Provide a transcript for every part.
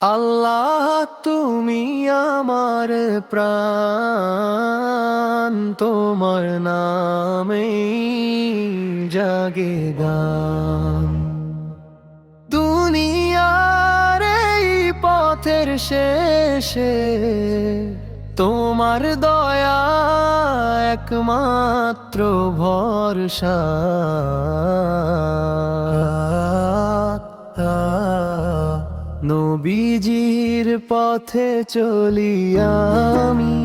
আল্লাহ তুমি আমার প্রাণ, তোমার নামে জাগে গান। দুনিয়ার এই পথের শেষে তোমার দয়া একমাত্র ভরসা। নবীজির পথে চলি আমি।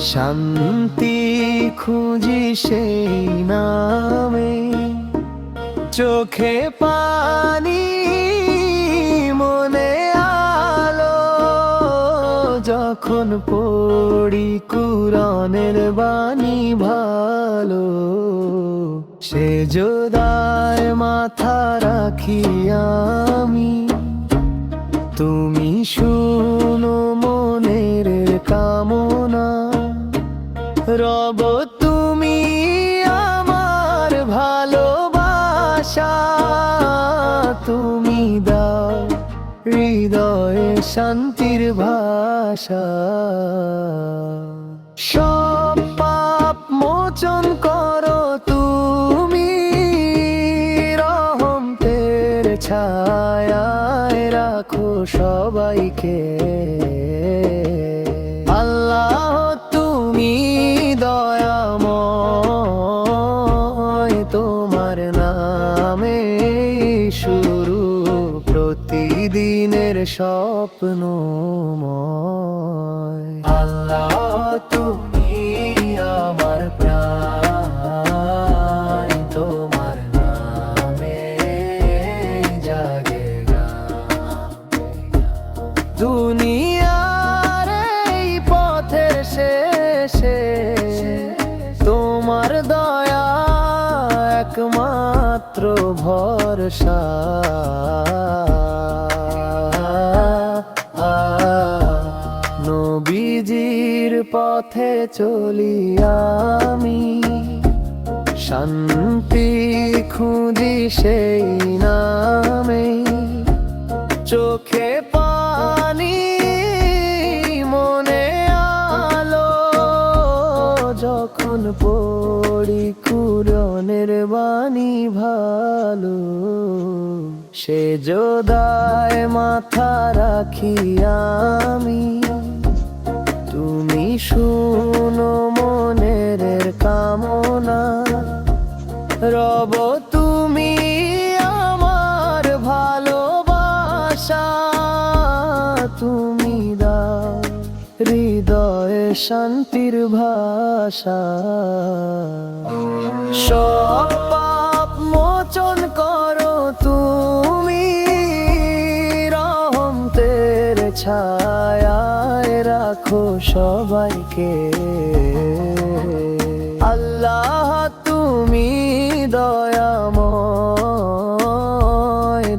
শান্তি খুঁজি সেই নামে। চোখে পানি, মনে আলো, যখন পড়ি কুরনের বাণী ভালো, সে যোদায় মাথা রাখি আমি। তুমি শুনো মনের কামনা। রব, তুমি আমার ভালোবাসা। তুমি দাও হৃদয়ে শান্তির ভাষা। সব পাপ মোচন করো তুমি, রহমতের ছায়ায় রাখো সবাইকে। আল্লাহ তুমি দয়াময় তোমার নামে শুরু প্রতিদিনের স্বপ্নময়। আল্লাহ তুমি শেষে তোমার দয়া একমাত্র ভরসা। নবীজির পথে চলি আমি শান্তি খুঁজি সেই নামে। চোখে যখন পড়ি কুরনের বাণী ভালো, সে যোদায় মাথা রাখি আমি। তুমি শুনো মনের কামনা, রব তুমি আমার ভালোবাসা। তুমি শান্তির ভাষা। সব পাপ মোচন করো তুমি, রহমতের ছায়ায় রাখো সবাইকে। আল্লাহ, তুমি দয়াময়,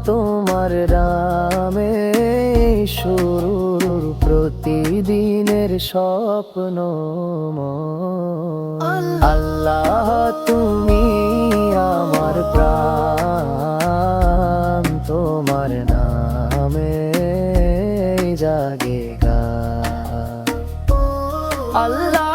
তোমার রামে শুরুর প্রতিদিনের স্বপ্ন আল্লাহ তুমি আমার প্রাণ তোমার নামে জাগে গা। আল্লাহ